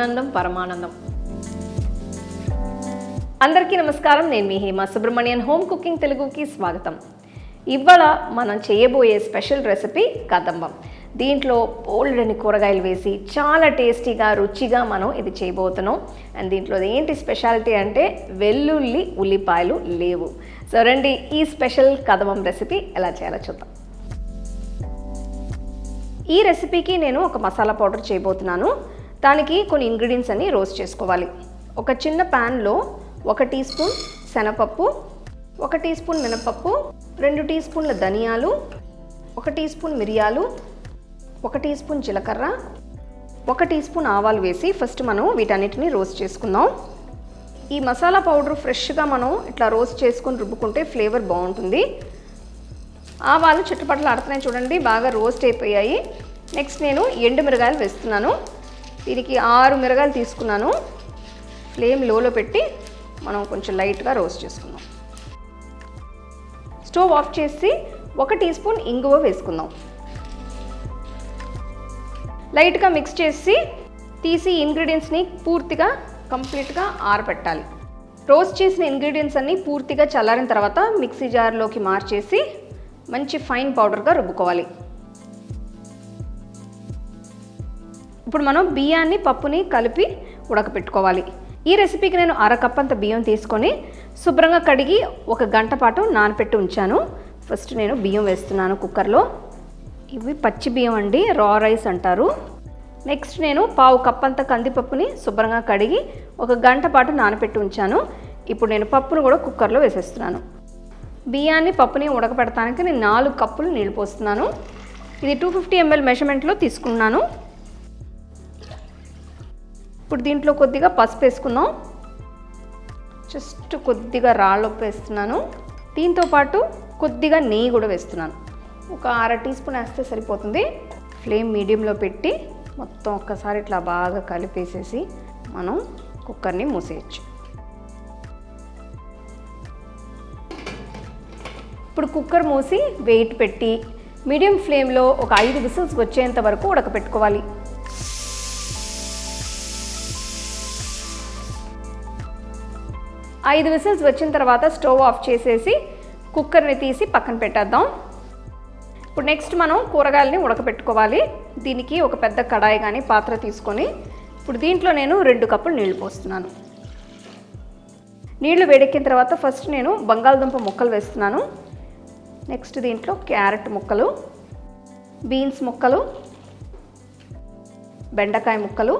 ఆనందం పరమానందం. అందరికీ నమస్కారం. నేను మీ హేమ సుబ్రహ్మణ్యన్. హోమ్ కుకింగ్ తెలుగుకి స్వాగతం. ఇవాళ మనం చేయబోయే స్పెషల్ రెసిపీ కదంబం. దీంట్లో బోల్డని కూరగాయలు వేసి చాలా టేస్టీగా రుచిగా మనం ఇది చేయబోతున్నాం. అండ్ దీంట్లో ఏంటి స్పెషాలిటీ అంటే వెల్లుల్లి ఉల్లిపాయలు లేవు. సో రండి ఈ స్పెషల్ కదమం రెసిపీ ఎలా చేయాలో చూద్దాం. ఈ రెసిపీకి నేను ఒక మసాలా పౌడర్ చేయబోతున్నాను. దానికి కొన్ని ఇంగ్రీడియంట్స్ అన్ని రోస్ట్ చేసుకోవాలి. ఒక చిన్న ప్యాన్లో ఒక టీ స్పూన్ శనగపప్పు ఒక టీ స్పూన్ మినపప్పు రెండు టీ స్పూన్ల ధనియాలు ఒక టీ స్పూన్ మిరియాలు ఒక టీ స్పూన్ జీలకర్ర ఒక టీ స్పూన్ ఆవాలు వేసి ఫస్ట్ మనం వీటన్నిటిని రోస్ట్ చేసుకుందాం. ఈ మసాలా పౌడర్ ఫ్రెష్గా మనం ఇట్లా రోస్ట్ చేసుకొని రుబ్బుకుంటే ఫ్లేవర్ బాగుంటుంది. ఆవాలు చుట్టుపక్కల ఆడుతున్నాయి చూడండి బాగా రోస్ట్ అయిపోయాయి. నెక్స్ట్ నేను ఎండు మిరగాయలు వేస్తున్నాను. దీనికి ఆరు మిరగాయలు తీసుకున్నాను. ఫ్లేమ్ లోలో పెట్టి మనం కొంచెం లైట్గా రోస్ట్ చేసుకుందాం. స్టవ్ ఆఫ్ చేసి ఒక టీ స్పూన్ ఇంగువ వేసుకుందాం. లైట్గా మిక్స్ చేసి తీసి ఇంగ్రీడియంట్స్ని పూర్తిగా కంప్లీట్గా ఆరబెట్టాలి. రోస్ట్ చేసిన ఇంగ్రీడియంట్స్ అన్నీ పూర్తిగా చల్లారిన తర్వాత మిక్సీ జార్లోకి మార్చేసి మంచి ఫైన్ పౌడర్గా రుబ్బుకోవాలి. ఇప్పుడు మనం బియ్యాన్ని పప్పుని కలిపి ఉడకపెట్టుకోవాలి. ఈ రెసిపీకి నేను అర అంత బియ్యం తీసుకొని శుభ్రంగా కడిగి ఒక గంట పాటు నానపెట్టి ఉంచాను. ఫస్ట్ నేను బియ్యం వేస్తున్నాను కుక్కర్లో. ఇవి పచ్చి బియ్యం అండి రా రైస్ అంటారు. నెక్స్ట్ నేను పావు కప్ అంత కందిపప్పుని శుభ్రంగా కడిగి ఒక గంట పాటు నానపెట్టి ఉంచాను. ఇప్పుడు నేను పప్పును కూడా కుక్కర్లో వేసేస్తున్నాను. బియ్యాన్ని పప్పుని ఉడకపెడతానికి నేను నాలుగు కప్పులు నీళ్ళు పోస్తున్నాను. ఇది టూ ఫిఫ్టీ ఎంఎల్ మెషర్మెంట్లో తీసుకున్నాను. ఇప్పుడు దీంట్లో కొద్దిగా పసుపు వేసుకుందాం. జస్ట్ కొద్దిగా రాళ్ళొప్పు వేస్తున్నాను దీంతో పాటు కొద్దిగా నెయ్యి కూడా వేస్తున్నాను. ఒక అర టీ స్పూన్ వేస్తే సరిపోతుంది. ఫ్లేమ్ మీడియంలో పెట్టి మొత్తం ఒక్కసారి ఇట్లా బాగా కలిపేసేసి మనం కుక్కర్ని మూసేయచ్చు. ఇప్పుడు కుక్కర్ మూసి వెయిట్ పెట్టి మీడియం ఫ్లేమ్లో ఒక ఐదు విసిల్స్ వచ్చేంత వరకు ఉడకపెట్టుకోవాలి. ఐదు విసిల్స్ వచ్చిన తర్వాత స్టవ్ ఆఫ్ చేసేసి కుక్కర్ని తీసి పక్కన పెట్టేద్దాం. ఇప్పుడు నెక్స్ట్ మనం కూరగాయలని ఉడకపెట్టుకోవాలి దీనికి ఒక పెద్ద కడాయి కానీ పాత్ర తీసుకొని ఇప్పుడు దీంట్లో నేను రెండు కప్పులు నీళ్ళు పోస్తున్నాను. నీళ్ళు వేడెక్కిన తర్వాత ఫస్ట్ నేను బంగాళదుంప ముక్కలు వేస్తున్నాను. నెక్స్ట్ దీంట్లో క్యారెట్ ముక్కలు బీన్స్ ముక్కలు బెండకాయ ముక్కలు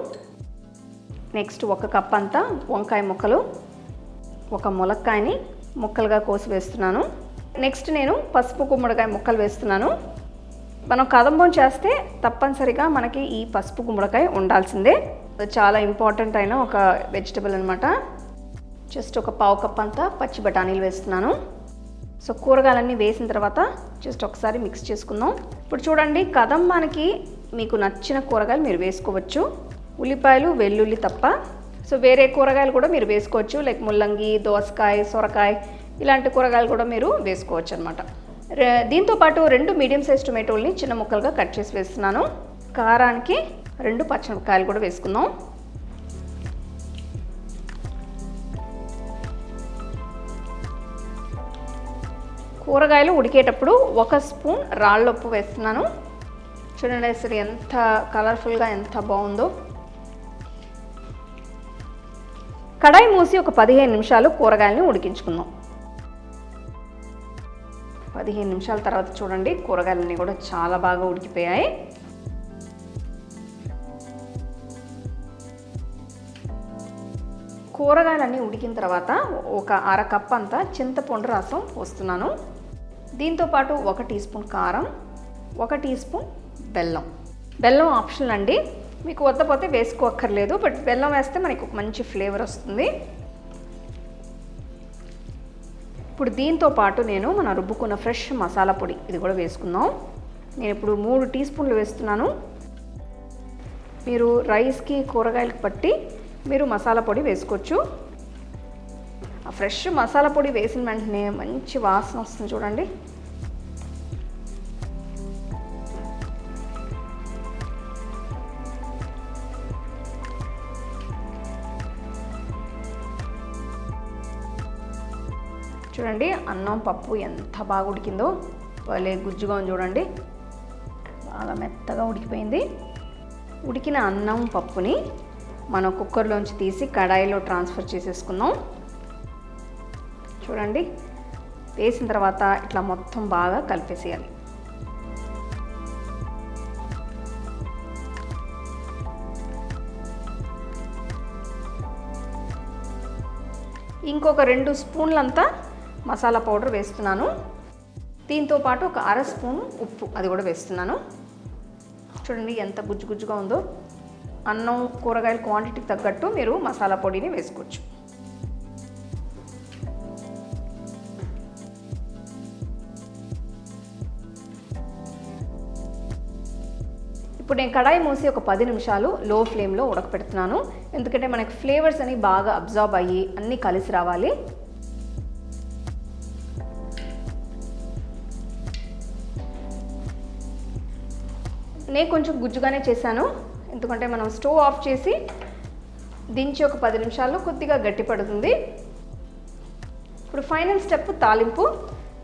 నెక్స్ట్ ఒక కప్ అంతా వంకాయ ముక్కలు ఒక ములక్కాయని ముక్కలుగా కోసి వేస్తున్నాను నెక్స్ట్ నేను పసుపు గుమ్మడికాయ ముక్కలు వేస్తున్నాను. మనం కదంబం చేస్తే తప్పనిసరిగా మనకి ఈ పసుపు గుమ్మడికాయ ఉండాల్సిందే. చాలా ఇంపార్టెంట్ అయిన ఒక వెజిటబుల్ అనమాట జస్ట్ ఒక పావు కప్ అంతా పచ్చి బఠానీలు వేస్తున్నాను. సో కూరగాయలన్నీ వేసిన తర్వాత జస్ట్ ఒకసారి మిక్స్ చేసుకుందాం. ఇప్పుడు చూడండి కదంబానికి మీకు నచ్చిన కూరగాయలు మీరు వేసుకోవచ్చు. ఉల్లిపాయలు వెల్లుల్లి తప్ప సో వేరే కూరగాయలు కూడా మీరు వేసుకోవచ్చు. లైక్ ముల్లంగి దోసకాయ సొరకాయ ఇలాంటి కూరగాయలు కూడా మీరు వేసుకోవచ్చు అనమాట దీంతోపాటు రెండు మీడియం సైజ్ టొమాటోల్ని చిన్న ముక్కలుగా కట్ చేసి వేస్తున్నాను. కారానికి రెండు పచ్చిమిరపకాయలు కూడా వేసుకుందాం. కూరగాయలు ఉడికేటప్పుడు ఒక స్పూన్ రాళ్ళొప్పు వేస్తున్నాను. చూడండి అసలు ఎంత కలర్ఫుల్గా ఎంత బాగుందో. కడాయి మూసి ఒక పదిహేను నిమిషాలు కూరగాయలని ఉడికించుకుందాం. పదిహేను నిమిషాల తర్వాత చూడండి కూరగాయలన్నీ కూడా చాలా బాగా ఉడికిపోయాయి. కూరగాయలన్నీ ఉడికిన తర్వాత ఒక అర కప్ అంతా చింతపండు రసం పోస్తున్నాను. దీంతోపాటు ఒక టీ స్పూన్ కారం ఒక టీ స్పూన్ బెల్లం. బెల్లం ఆప్షనల్ అండి. మీకు వద్దపోతే వేసుకోక్కర్లేదు బట్ బెల్లం వేస్తే మనకి ఒక మంచి ఫ్లేవర్ వస్తుంది. ఇప్పుడు దీంతో పాటు నేను మన రుబ్బుకున్న ఫ్రెష్ మసాలా పొడి ఇది కూడా వేసుకుందాం. నేను ఇప్పుడు మూడు టీ స్పూన్లు వేస్తున్నాను. మీరు రైస్కి కూరగాయలకు పట్టి మీరు మసాలా పొడి వేసుకోవచ్చు. ఆ ఫ్రెష్ మసాలా పొడి వేసిన వెంటనే మంచి వాసన వస్తుంది చూడండి. చూడండి అన్నం పప్పు ఎంత బాగా ఉడికిందో. భలే గుజ్జుగా ఉంది చూడండి. బాగా మెత్తగా ఉడికిపోయింది. ఉడికిన అన్నం పప్పుని మనం కుక్కర్లోంచి తీసి కడాయిలో ట్రాన్స్ఫర్ చేసేసుకుందాం. చూడండి వేసిన తర్వాత ఇట్లా మొత్తం బాగా కలిపేసేయాలి. ఇంకొక రెండు స్పూన్లంతా మసాలా పౌడర్ వేస్తున్నాను. దీంతో పాటు ఒక అర స్పూన్ ఉప్పు అది కూడా వేస్తున్నాను. చూడండి ఎంత గుజ్జు గుజ్జుగా ఉందో. అన్నం కూరగాయల క్వాంటిటీకి తగ్గట్టు మీరు మసాలా పొడిని వేసుకోవచ్చు. ఇప్పుడు నేను కడాయి మూసి ఒక పది నిమిషాలు లో ఫ్లేమ్లో ఉడకపెడుతున్నాను. ఎందుకంటే మనకి ఫ్లేవర్స్ అని బాగా అబ్జార్బ్ అయ్యి అన్నీ కలిసి రావాలి. నేను కొంచెం గుజ్జుగానే చేశాను. ఎందుకంటే మనం స్టవ్ ఆఫ్ చేసి దించి ఒక పది నిమిషాల్లో కొద్దిగా గట్టి పడుతుంది. ఇప్పుడు ఫైనల్ స్టెప్ తాలింపు.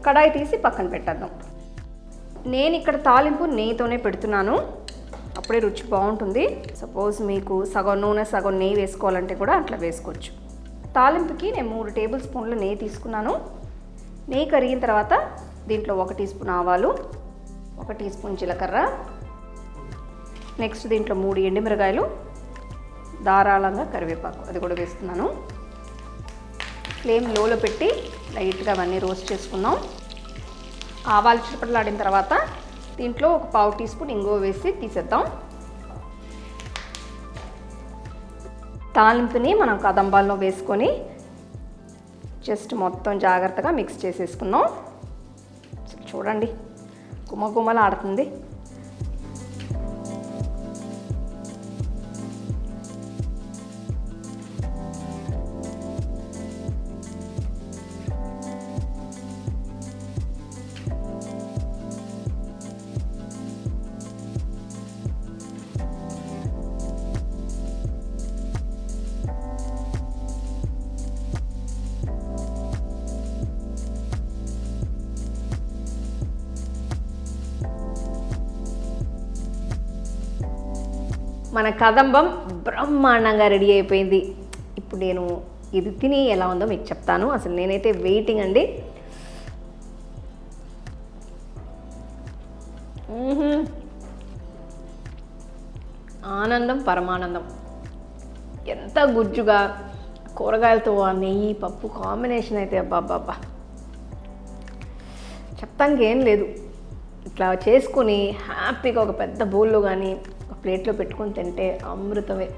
కడాయి తీసి పక్కన పెట్టేద్దాం. నేను ఇక్కడ తాలింపు నెయ్యితోనే పెడుతున్నాను. అప్పుడే రుచి బాగుంటుంది. సపోజ్ మీకు సగం నూనె సగం నెయ్యి వేసుకోవాలంటే కూడా అట్లా వేసుకోవచ్చు. తాలింపుకి నేను మూడు టేబుల్ స్పూన్ల నెయ్యి తీసుకున్నాను. నెయ్యి కరిగిన తర్వాత దీంట్లో ఒక టీ స్పూన్ ఆవాలు ఒక టీ స్పూన్ జీలకర్ర నెక్స్ట్ దీంట్లో మూడు ఎండిమిరకాయలు ధారాళంగా కరివేపాకు. అది కూడా వేస్తున్నాను. ఫ్లేమ్ లోలో పెట్టి లైట్గా అవన్నీ రోస్ట్ చేసుకుందాం. ఆవాలు చిటపటలాడిన తర్వాత దీంట్లో ఒక పావు టీ స్పూన్ ఇంగువ వేసి తీసేద్దాం. తాలింపుని మనం కదంబాల్లో వేసుకొని జస్ట్ మొత్తం జాగ్రత్తగా మిక్స్ చేసేసుకుందాం. చూడండి గుమ్మ గుమ్మలు ఆడుతుంది మన కదంబం బ్రహ్మాండంగా రెడీ అయిపోయింది. ఇప్పుడు నేను ఇది తిని ఎలా ఉందో మీకు చెప్తాను. అసలు నేనైతే వెయిటింగ్ అండి. ఆనందం పరమానందం. ఎంత గుజ్జుగా కూరగాయలతో ఆ నెయ్యి పప్పు కాంబినేషన్ అయితే అబ్బాబ్బాబ్బా. చెప్తానికి ఏం లేదు. ఇట్లా చేసుకుని హ్యాపీగా ఒక పెద్ద బౌల్లో కానీ ప్లేట్లో పెట్టుకొని తింటే అమృతమే.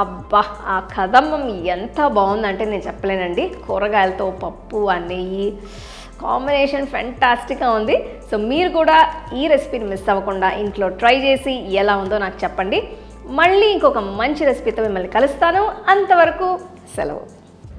అబ్బా ఆ కదమ్మం ఎంత బాగుందంటే నేను చెప్పలేనండి. కూరగాయలతో పప్పు ఆ నెయ్యి కాంబినేషన్ ఫెంటాస్టిక్గా ఉంది. సో మీరు కూడా ఈ రెసిపీని మిస్ అవ్వకుండా ఇంట్లో ట్రై చేసి ఎలా ఉందో నాకు చెప్పండి. మళ్ళీ ఇంకొక మంచి రెసిపీతో మిమ్మల్ని కలుస్తాను. అంతవరకు సెలవు.